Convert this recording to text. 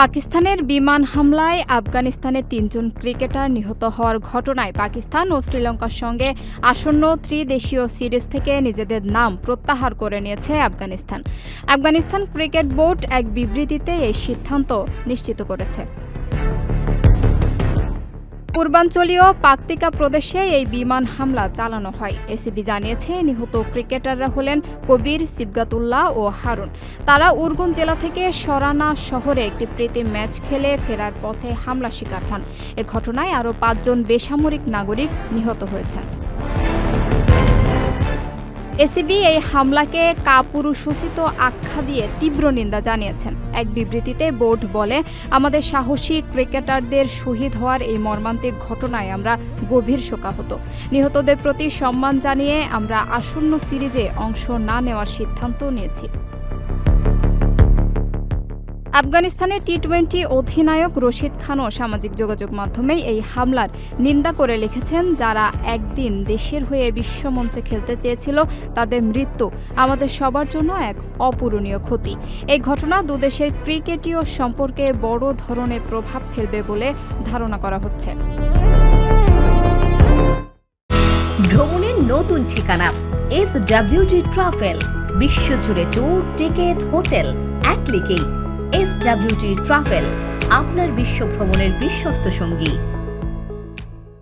পাকিস্তানের বিমান হামলায় আফগানিস্তানে তিনজন ক্রিকেটার নিহত হওয়ার ঘটনায় পাকিস্তান ও শ্রীলঙ্কার সঙ্গে আসন্ন ত্রিদেশীয় সিরিজ থেকে নিজেদের নাম প্রত্যাহার করে নিয়েছে আফগানিস্তান। আফগানিস্তান ক্রিকেট বোর্ড এক বিবৃতিতে এই সিদ্ধান্ত নিশ্চিত করেছে। পূর্বাঞ্চলীয় পাকতিকা প্রদেশে এই বিমান হামলা চালানো হয়। এসিবি জানিয়েছে, নিহত ক্রিকেটাররা হলেন কবির সিবগাতুল্লাহ ও হারুন। তারা উরগুন জেলা থেকে সরানা শহরে একটি প্রীতি ম্যাচ খেলে ফেরার পথে হামলা শিকার হন। এ ঘটনায় আরও পাঁচজন বেসামরিক নাগরিক নিহত হয়েছেন। এসিবি এই হামলাকে কাপুরুষোচিত আখ্যা দিয়ে তীব্র নিন্দা জানিয়েছেন। এক বিবৃতিতে বোর্ড বলে, আমাদের সাহসী ক্রিকেটারদের শহীদ হওয়ার এই মর্মান্তিক ঘটনায় আমরা গভীর শোকাহত। নিহতদের প্রতি সম্মান জানিয়ে আমরা আসন্ন সিরিজে অংশ না নেওয়ার সিদ্ধান্ত নিয়েছি। আফগানিস্তানের টি টোয়েন্টি অধিনায়ক রশিদ খানও সামাজিক যোগাযোগ মাধ্যমে এই হামলার নিন্দা করে লিখেছেন, যারা একদিন দেশের হয়ে বিশ্বমঞ্চে খেলতে চেয়েছিল তাদের মৃত্যু আমাদের সবার জন্য এক অপূরণীয় ক্ষতি। এই ঘটনা দুদেশের ক্রিকেটীয় সম্পর্কে বড় ধরনের প্রভাব ফেলবে বলে ধারণা করা হচ্ছে। ভ্রমণের নতুন ঠিকানা এস ডাব্লিউটি ট্রাভেল। বিশ্বজুড়ে ট্যুর, টিকেট, হোটেল, এক ক্লিকেই এস ডাব্লিউটি ট্রাভেল আপনার বিশ্ব ভ্রমণের বিশ্বস্ত সঙ্গী।